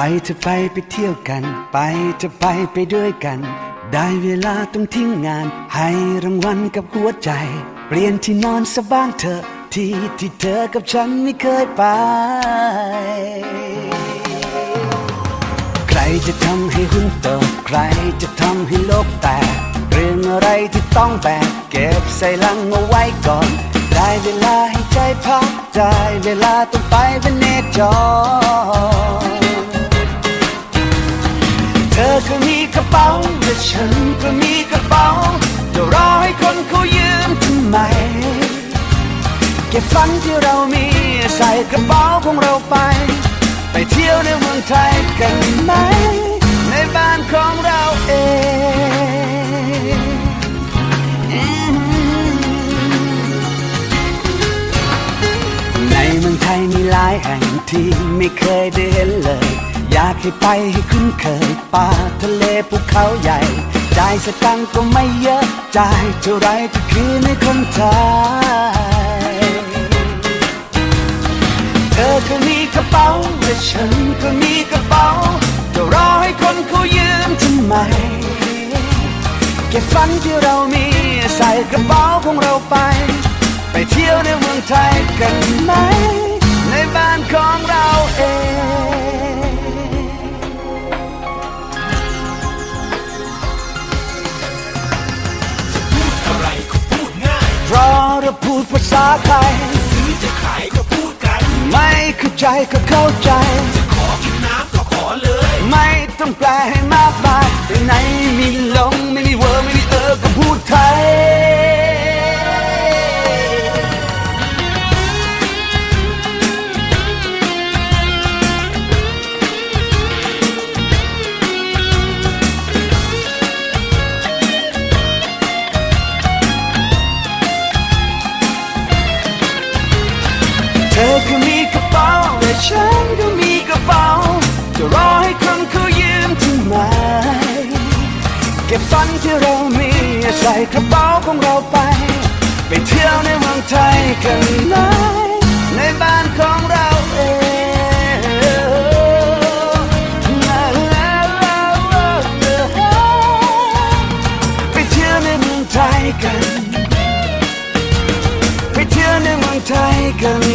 ไปเธอะไปไปเที่ยวกัน ไปเธอะไปไปด้วยกัน ได้เวลาต้องทิ้งงาน ให้รางวัลกับหัวใจ เปลี่ยนที่นอนสะบ้างเถอะที่ที่เธอกับฉันไม่เคยไป ใครจะทำให้หุ้นโตใครจะทำให้โลกแตกเรื่องอะไรที่ต้องแบกเก็บใส่ลังเอาไว้ก่อน ได้เวลาให้ใจพัก ได้เวลาต้องไปเวเนจร ฝันที่เรามีใส่กระเป๋าของเราไป ไปเที่ยวในเมืองไทยกันไหม ในบ้านของเราเองในเมืองไทยมีหลายแห่งที่ไม่เคยได้เห็นเลย อยากให้ไปให้คุ้นเคยป่าทะเลภูเขาใหญ่จ่ายสตังค์ก็ไม่เยอะจ่ายเท่าไรก็คืนให้คนไทย ธอก็มีกระเป๋าและฉันก็มีกระเป๋าจะรอให้คนเขายืมทำไม เก็บฝันที่เรามีใส่กระเป๋าของเราไป ไปเที่ยวในเมืองไทยกันไหม ในบ้านของเราเองอะไรก็พูดง่ายเพราะเราพูดภาษาไทยซื้อจะขายก็พูดกัน ไม่เข้าใจก็เข้าใจจะขอกินน้ำก็ขอเลย ไม่ต้องแปลให้มากมายไปไหนม่มีลงไม่มีเวอร์ไม่มีเออก็พูดไทย ฉันก็มีกระเป๋า จะรอให้คนเขายืมทำไม เก็บฝันที่เรามีใส่กระเป๋าของเราไป ไปเที่ยวในเมืองไทยกันไหมในบ้านของเราเองไปเที่ยวในเมืองไทยกันไปเที่ยวในเมืองไทยกัน